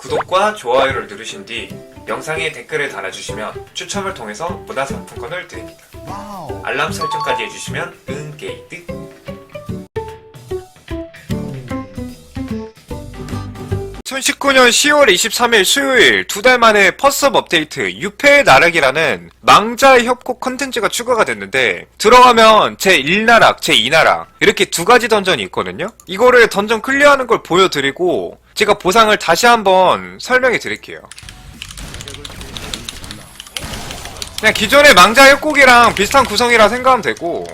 구독과 좋아요를 누르신 뒤 영상에 댓글을 달아주시면 추첨을 통해서 문화 상품권을 드립니다. 알람 설정까지 해주시면 은게이득 2019년 10월 23일 수요일 두 달 만에 퍼스업 업데이트 유패의 나락이라는 망자의 협곡 컨텐츠가 추가가 됐는데 들어가면 제 1나락, 제 2나락 이렇게 두 가지 던전이 있거든요. 이거를 던전 클리어하는 걸 보여드리고 제가 보상을 다시 한번 설명해 드릴게요. 그냥 기존의 망자 협곡이랑 비슷한 구성이라 생각하면 되고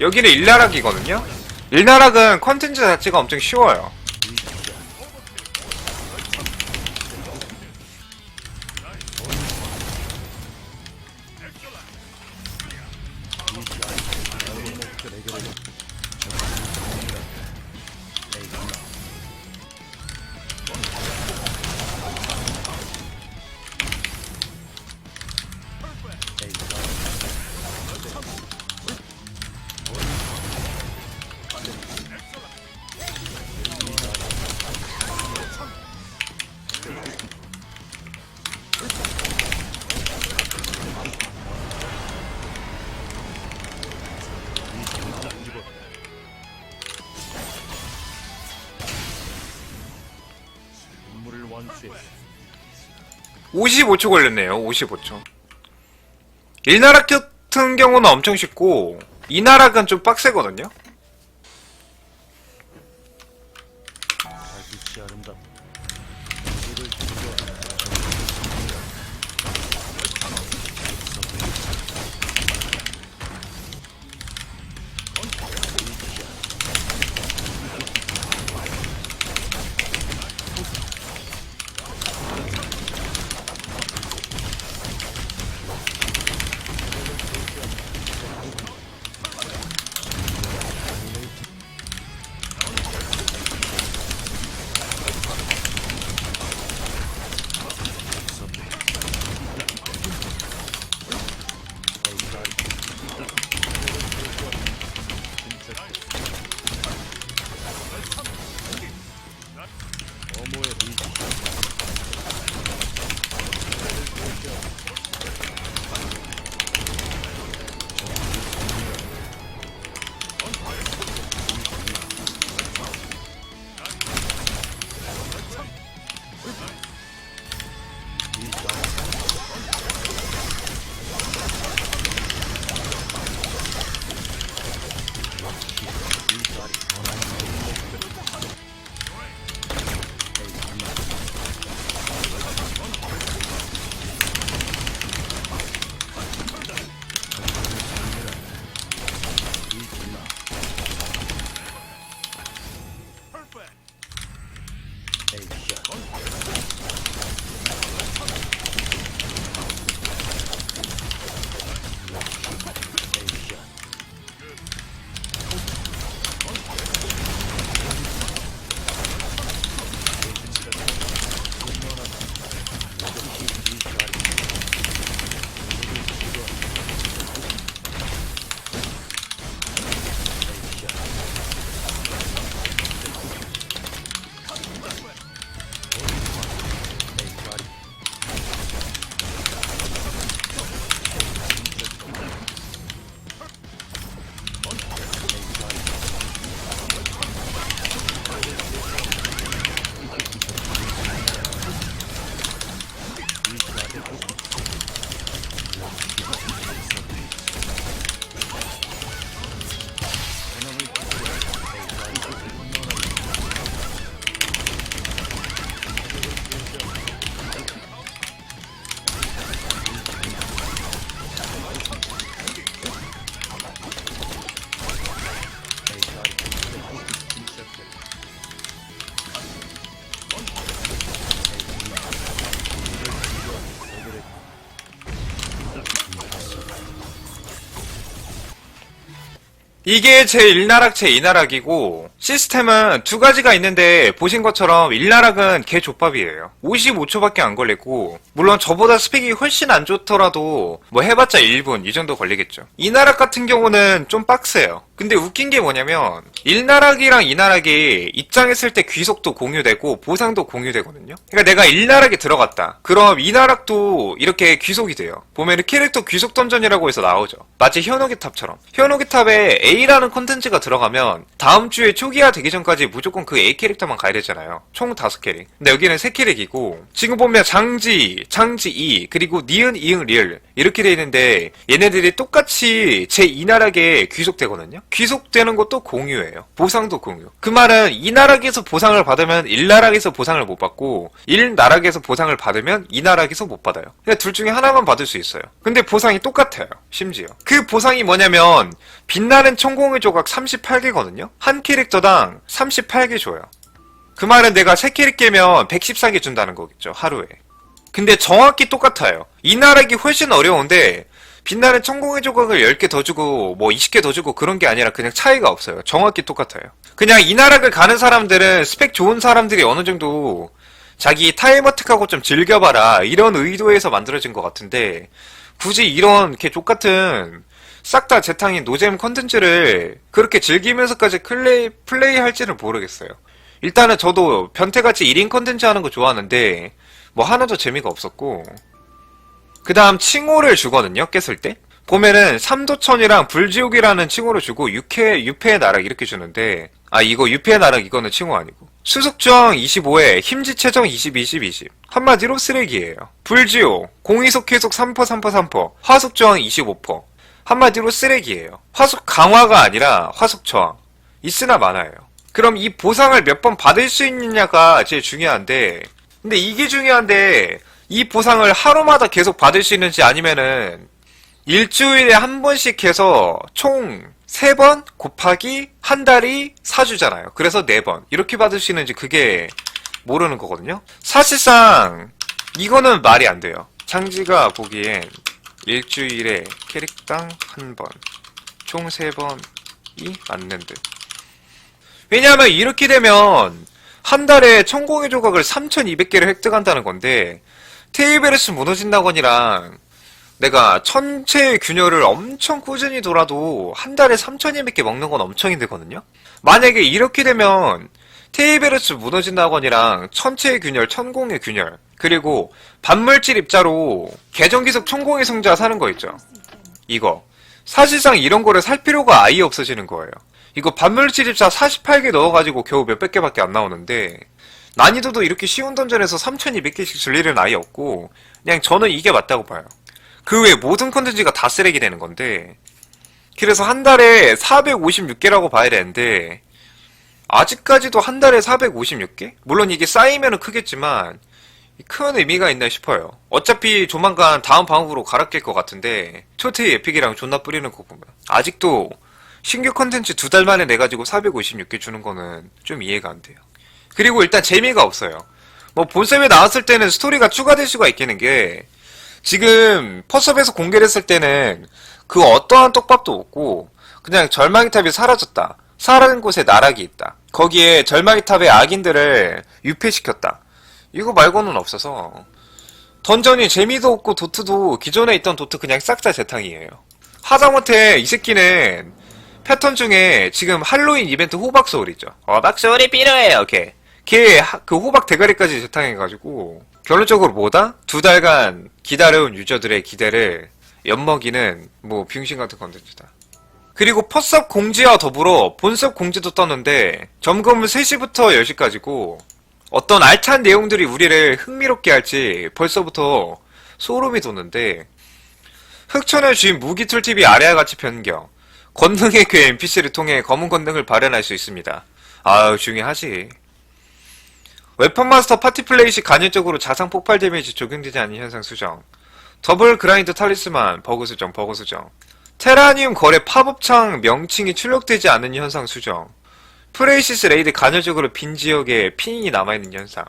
여기는 1나락이거든요. 1나락은 컨텐츠 자체가 엄청 쉬워요. 55초 걸렸네요. 55초. 1나락 같은 경우는 엄청 쉽고 2나락은 좀 빡세거든요. Hey, shut up. 이게 제 1나락, 제 2나락이고, 시스템은 두 가지가 있는데, 보신 것처럼 1나락은 개 족밥이에요. 55초밖에 안 걸리고, 물론 저보다 스펙이 훨씬 안 좋더라도, 뭐 해봤자 1분, 이 정도 걸리겠죠. 2나락 같은 경우는 좀 빡세요. 근데 웃긴 게 뭐냐면 일나락이랑 이나락이 입장했을 때 귀속도 공유되고 보상도 공유되거든요. 그러니까 내가 일나락에 들어갔다. 그럼 이나락도 이렇게 귀속이 돼요. 보면 캐릭터 귀속 던전이라고 해서 나오죠. 마치 현오기 탑처럼. 현오기 탑에 A라는 콘텐츠가 들어가면 다음 주에 초기화 되기 전까지 무조건 그 A 캐릭터만 가야 되잖아요. 총 다섯 캐릭. 근데 여기는 세 캐릭이고 지금 보면 장지, 장지 2 그리고 니은, 이응, 리을 이렇게 돼 있는데 얘네들이 똑같이 제 이나락에 귀속되거든요. 귀속되는 것도 공유예요. 보상도 공유. 그 말은 이나락에서 보상을 받으면 일나락에서 보상을 못 받고 일나락에서 보상을 받으면 이나락에서 못 받아요. 그냥 둘 중에 하나만 받을 수 있어요. 근데 보상이 똑같아요. 심지어. 그 보상이 뭐냐면 빛나는 천공의 조각 38개거든요. 한 캐릭터당 38개 줘요. 그 말은 내가 세 캐릭 깨면 114개 준다는 거겠죠. 하루에. 근데 정확히 똑같아요. 이 나락이 훨씬 어려운데 빛나는 천공의 조각을 10개 더 주고 뭐 20개 더 주고 그런 게 아니라 그냥 차이가 없어요. 정확히 똑같아요. 그냥 이 나락을 가는 사람들은 스펙 좋은 사람들이 어느 정도 자기 타이머틱하고 좀 즐겨봐라 이런 의도에서 만들어진 것 같은데 굳이 이런 개 족같은 싹 다 재탕인 노잼 컨텐츠를 그렇게 즐기면서까지 플레이, 플레이 할지는 모르겠어요. 일단은 저도 변태같이 1인 컨텐츠 하는 거 좋아하는데 뭐 하나도 재미가 없었고 그 다음 칭호를 주거든요 깼을 때. 보면은 삼도천이랑 불지옥이라는 칭호를 주고 육회 육회의 나락 이렇게 주는데 아 이거 육회의 나락 이거는 칭호 아니고. 수속저항 25에 힘지체정 20 20 20 한마디로 쓰레기예요. 불지옥 공이속 계속 3% 3% 3% 화속 저항 25% 한마디로 쓰레기예요. 화속 강화가 아니라 화속 저항 있으나 많아요. 그럼 이 보상을 몇 번 받을 수 있느냐가 제일 중요한데 근데 이게 중요한데 이 보상을 하루마다 계속 받을 수 있는지 아니면은 일주일에 한 번씩 해서 총세번 곱하기 한 달이 4주잖아요. 그래서 네번 이렇게 받을 수 있는지 그게 모르는 거거든요. 사실상 이거는 말이 안 돼요. 장지가 보기엔 일주일에 캐릭당 한 번, 총세 번이 맞는 듯. 왜냐하면 이렇게 되면 한 달에 천공의 조각을 3,200개를 획득한다는 건데 테이베르스 무너진다건이랑 내가 천체의 균열을 엄청 꾸준히 돌아도 한 달에 3,200개 먹는 건 엄청 힘들거든요? 만약에 이렇게 되면 테이베르스 무너진다건이랑 천체의 균열, 천공의 균열 그리고 반물질 입자로 계정기석 천공의 성자 사는 거 있죠? 이거 사실상 이런 거를 살 필요가 아예 없어지는 거예요. 이거 반물질 입자 48개 넣어가지고 겨우 몇백 개밖에 안 나오는데 난이도도 이렇게 쉬운 던전에서 3200개씩 줄 일은 아예 없고 그냥 저는 이게 맞다고 봐요. 그 외 모든 컨텐츠가 다 쓰레기 되는 건데 그래서 한 달에 456개라고 봐야 되는데 아직까지도 한 달에 456개? 물론 이게 쌓이면 크겠지만 큰 의미가 있나 싶어요. 어차피 조만간 다음 방법으로 갈아낄 것 같은데 초트의 에픽이랑 존나 뿌리는 거 보면 아직도 신규 컨텐츠 두 달 만에 내가지고 456개 주는 거는 좀 이해가 안 돼요. 그리고 일단 재미가 없어요. 뭐 본셈에 나왔을 때는 스토리가 추가될 수가 있겠는 게 지금 퍼섭에서 공개를 했을 때는 그 어떠한 떡밥도 없고 그냥 절망의 탑이 사라졌다. 사라진 곳에 나락이 있다. 거기에 절망의 탑의 악인들을 유폐시켰다. 이거 말고는 없어서 던전이 재미도 없고 도트도 기존에 있던 도트 그냥 싹 다 재탕이에요. 하다못해 이 새끼는 패턴 중에 지금 할로윈 이벤트 호박 소울 있죠. 호박 소울이 필요해요. 오케이. 걔 그 호박 대가리까지 재탕해가지고 결론적으로 뭐다? 두 달간 기다려온 유저들의 기대를 엿먹이는 뭐 빙신 같은 컨텐츠다. 그리고 퍼섭 공지와 더불어 본섭 공지도 떴는데 점검은 3시부터 10시까지고 어떤 알찬 내용들이 우리를 흥미롭게 할지 벌써부터 소름이 돋는데 흑천의 주인 무기 툴팁이 아래와 같이 변경 권능의 그 NPC를 통해 검은 권능을 발현할 수 있습니다. 아유 중요하지. 웨펀마스터 파티 플레이 시 간헐적으로 자상 폭발 데미지 적용되지 않는 현상 수정. 더블 그라인드 탈리스만 버그 수정 버그 수정. 테라니움 거래 팝업창 명칭이 출력되지 않는 현상 수정. 프레이시스 레이드 간헐적으로 빈 지역에 핀이 남아있는 현상.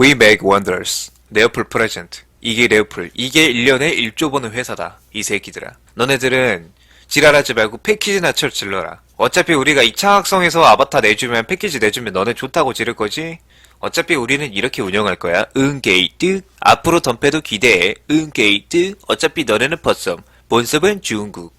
We make wonders. 레어풀 프레젠트. 이게 레어풀. 이게 1년에 1조 버는 회사다. 이 새끼들아. 너네들은 지랄하지 말고 패키지나 철 질러라. 어차피 우리가 이 창학성에서 아바타 내주면 패키지 내주면 너네 좋다고 지를 거지? 어차피 우리는 이렇게 운영할 거야. 응 게이트. 앞으로 덤패도 기대해. 응 게이트. 어차피 너네는 버썸. 본섭은 중국.